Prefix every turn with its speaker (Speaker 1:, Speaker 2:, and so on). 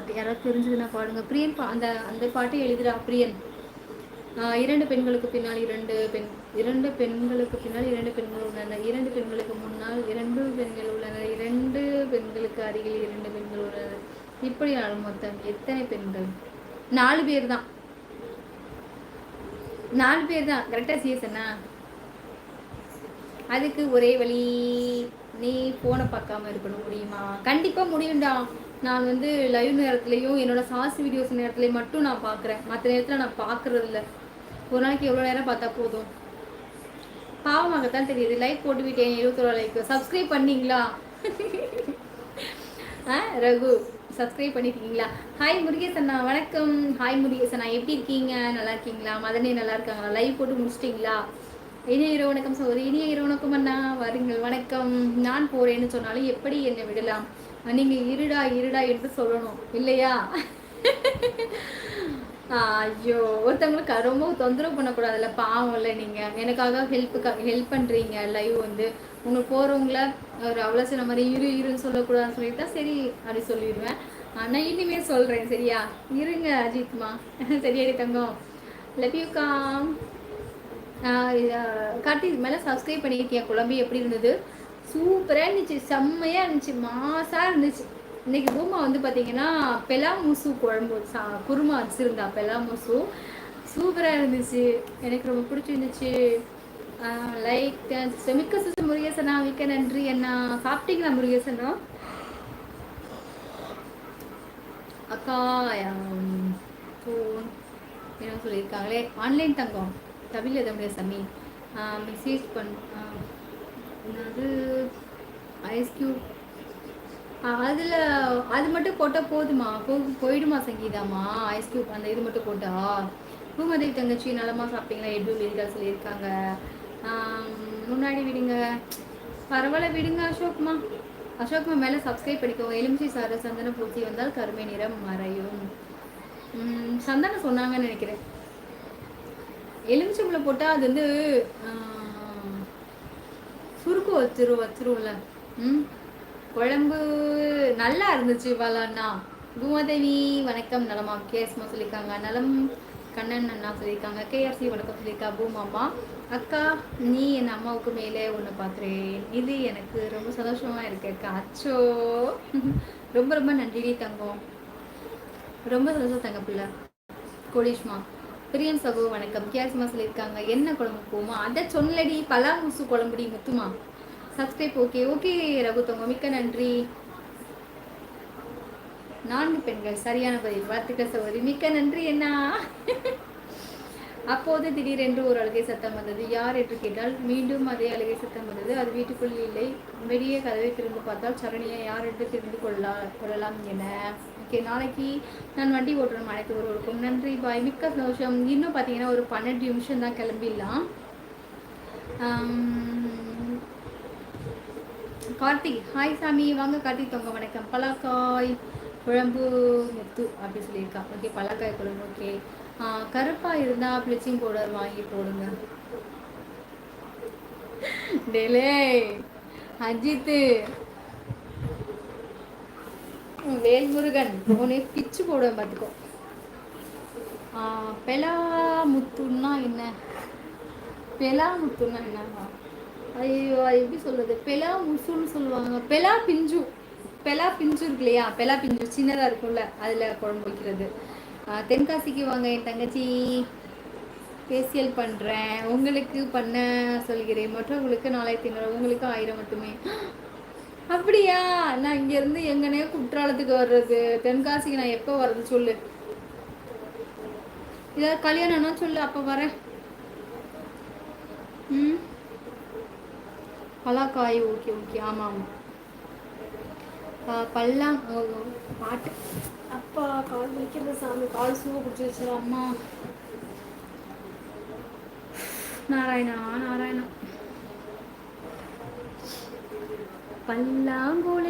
Speaker 1: பாட்டு யாராவது தெரிஞ்சதுன்னா பாடுங்க. பிரியன் பா அந்த அந்த பாட்டை எழுதுறா பிரியன். இரண்டு பெண்களுக்கு பின்னால் இரண்டு பெண் இரண்டு பெண்களுக்கு பின்னால் இரண்டு பெண்கள் உள்ளன இரண்டு பெண்களுக்கு முன்னால் இரண்டு பெண்கள் உள்ளன இரண்டு பெண்களுக்கு அருகில் இரண்டு பெண்கள் உள்ளன இப்படி மொத்தம் எத்தனை பெண்கள்? நாலு பேர் தான். நாலு பேர் தான். கரெக்டாக சீசனா அதுக்கு ஒரே வழி நீ போனை பார்க்காம இருக்கணும். முடியுமா? கண்டிப்பாக முடியும்டா. நான் வந்து லைவ் நேரத்துலையும் என்னோட சாஸ் வீடியோஸ் நேரத்துலையும் மட்டும் நான் பார்க்குறேன். மற்ற நேரத்தில் நான் பார்க்குறது இல்லை ஒரு நாளைக்கு எவ்வளோ நேரம் பார்த்தா போதும்? பாவமாகத்தான் தெரியுது. லைக் போட்டு விட்டேன் இருபத்தோரு லைக் சப்ஸ்கிரைப் பண்ணீங்களா? ஆ ரகு சப்ஸ்கிரைப் பண்ணியிருக்கீங்களா ஹாய் முருகேசண்ணா வணக்கம். ஹாய் முருகேசண்ணா எப்படி இருக்கீங்க? நல்லா இருக்கீங்களா? மதனே நல்லா இருக்காங்களா? லைவ் போட்டு முடிச்சிட்டிங்களா? இனிய இரவு வணக்கம் சோதரி இனிய இரவு வணக்கம் அண்ணா. வருங்கள் வணக்கம். நான் போகிறேன்னு சொன்னாலும் எப்படி என்னை விடலாம்? நீங்க இருடா இருடா என்று சொல்லணும். இல்லையா? ஐயோ ஒருத்தவங்களுக்கு ரொம்ப தொந்தரவு பண்ணக்கூடாதுல்ல பாவம் இல்லை நீங்கள் எனக்காக ஹெல்ப்புக்காக ஹெல்ப் பண்ணுறீங்க லைவ் வந்து. உங்களுக்கு போகிறவங்கள ஒரு அவ்வளோ சில மாதிரி இரு இருன்னு சொல்லக்கூடாதுன்னு சொல்லிட்டு சரி அப்படி சொல்லிடுவேன். ஆனால் இனிமேல் சொல்கிறேன் சரியா? இருங்க அஜித்மா. சரியாடி தங்கம். லவ் யூ காம். கார்த்திக் மேலே சப்ஸ்கிரைப் பண்ணியிருக்கேன் குழம்பு எப்படி இருந்தது? சூப்பராக இருந்துச்சு செம்மையாக இருந்துச்சு மாசாக இருந்துச்சு. இன்னைக்கு பூமா வந்து பார்த்தீங்கன்னா பெலா குழம்பு சா குருமா வச்சுருந்தா பெலா சூப்பராக இருந்துச்சு. எனக்கு ரொம்ப பிடிச்சிருந்துச்சு. லைக் மிக்க சிசு முருகேசனா மிக்க நன்றி. என்ன சாப்பிட்டீங்களா முருகேசனா? அக்கா ஃபோன் என்ன சொல்லியிருக்காங்களே ஆன்லைன் தங்கம். தமிழ் எதமுடைய சமி? மெசேஜ் பண் என்னது? ஐஸ் கியூப் அதில் அது மட்டும் போட்டால் போதுமா? போ போயிடுமா சங்கீதாமா ஐஸ் கியூப் அந்த இது மட்டும் போட்டா? பூமதேவி தங்கச்சி நலமா சாப்பிட்டீங்களா? எப்படி இருக்கா சொல்லியிருக்காங்க. முன்னாடி விடுங்க. பரவாயில்ல விடுங்க அசோக்மா. அசோக்மா மேலே சப்ஸ்கிரைப் பண்ணிக்கோங்க. எலுமிச்சி சார சந்தன பூச்சி வந்தால் கருமை நிறம் மறையும். சந்தனம் சொன்னாங்கன்னு நினைக்கிறேன். எலுமிச்சம்பளம் போட்டால் அது வந்து சுருக்கு வச்சிரும் வச்சிரும்ல ம்? குழம்பு நல்லா இருந்துச்சு பாலாண்ணா பூமாதேவி வணக்கம் நலமா. கேஸ்மா சொல்லியிருக்காங்க. நலம் கண்ணன் அண்ணா சொல்லியிருக்காங்க. கேஆர்சி வணக்கம் சொல்லியிருக்கா பூமாமா. அக்கா நீ என் அம்மாவுக்கு மேலே ஒன்று பார்த்துறேன் இது எனக்கு ரொம்ப சந்தோஷமாக இருக்கு அக்கா. அச்சோ. ரொம்ப ரொம்ப நன்றி தங்கம். ரொம்ப சந்தோஷம் தங்க பிள்ளை. கோடீஷ்மா. பிரியன் சகோ வணக்கம். கேசிமா சொல்லியிருக்காங்க. என்ன குழம்பு போமா? அதை சொல்லடி பலாமுசு குழம்புடி முத்துமா? சப்ஸ்கிரைப் ஓகே ஓகே ரகுத்தவங்க மிக்க நன்றி. நான்கு பெண்கள் சரியான பதில். வாழ்த்துக்கள் சகோதரி. மிக்க நன்றி என்ன அப்போது திடீரென்று ஒரு அழுகை சத்தம் வந்தது. யார் என்று கேட்டால் மீண்டும் அதே அழுகை சத்தம் வந்தது. அது வீட்டுக்குள் இல்லை. வெளியே கதவை திறந்து பார்த்தால் சரணியை யார் என்று தெரிந்து கொள்ளா கொள்ளலாம் என. ஓகே நாளைக்கு நான் வண்டி ஓட்டுறேன் அனைத்து ஒருவருக்கும் நன்றி. பாய் மிக்க சந்தோஷம். இன்னும் பார்த்தீங்கன்னா ஒரு பன்னெண்டு நிமிஷம் தான் கிளம்பிடலாம். கார்த்திக் ஹாய் சாமி. வாங்க கார்த்திக் தொங்க. வணக்கம். பலாக்காய் குழம்பு முத்து அப்படி சொல்லியிருக்கா. ஓகே பலாக்காய் குழம்பு. ஓகே. கருப்பாக இருந்தால் ப்ளீச்சிங் பவுடர் வாங்கி போடுங்க. டெலே அஜித்து. வேல்முருகன் உன்னை பிச்சு போடுவேன் பார்த்துக்கோ. பெலா முத்துன்னா என்ன? பெலா முத்துன்னா என்ன? ஐயோ எப்படி சொல்றது? பெலா முசுன்னு சொல்லுவாங்க. பெலா பிஞ்சு பெலா பிஞ்சு இருக்கு இல்லையா? பெலா பிஞ்சு சின்னதாக இருக்கும்ல அதில் குழம்பு வைக்கிறது. தென்காசிக்கு வாங்க என் தங்கச்சி. ஃபேஷியல் பண்ணுறேன் உங்களுக்கு பண்ண சொல்கிறேன். மற்றவங்களுக்கு நாலாயிரத்தி ஐநூறு உங்களுக்கு ஆயிரம் மட்டுமே. அப்படியா? நான் இங்கேருந்து எங்கனே குற்றாலத்துக்கு வர்றது. தென்காசிக்கு நான் எப்போ வர்றது சொல்லு. ஏதாவது கல்யாணம்னா சொல்லு அப்போ வரேன். ம்? பலாக்காய் ஓகே ஓகே. ஆமாம் ஆமாம். பல்லாம் பாட்டு. அப்பா கால் வைக்கிறது சாமி. கால் சூவை பிடிச்சி வச்சு அம்மா. நாராயணா நாராயணா. பல்லாங்குழி